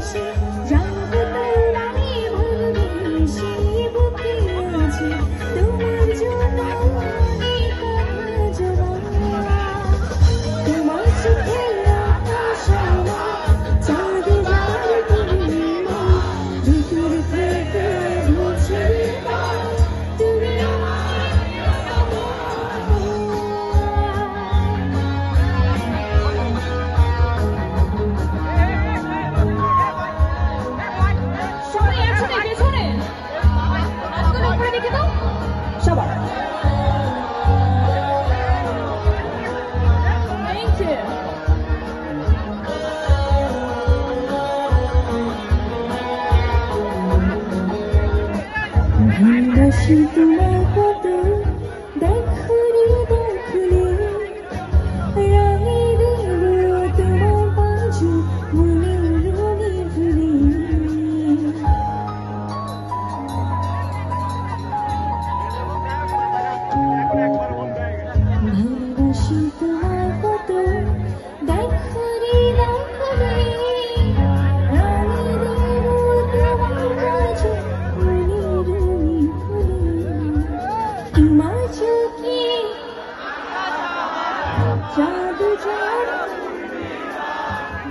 心，让我回到。下吧。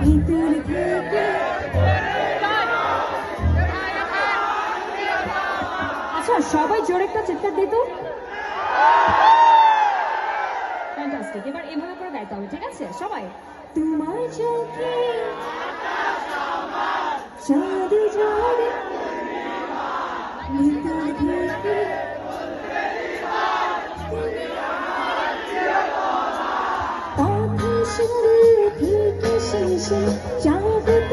ভিতর থেকে আচ্ছা সবাই জোরে একটা চিৎকার দিত। ফ্যান্টাস্টিক এবার এভাবে করে গাইতে হবে ঠিক আছে? সবাই। তোমার চোখে জাদু জাদু ভিতর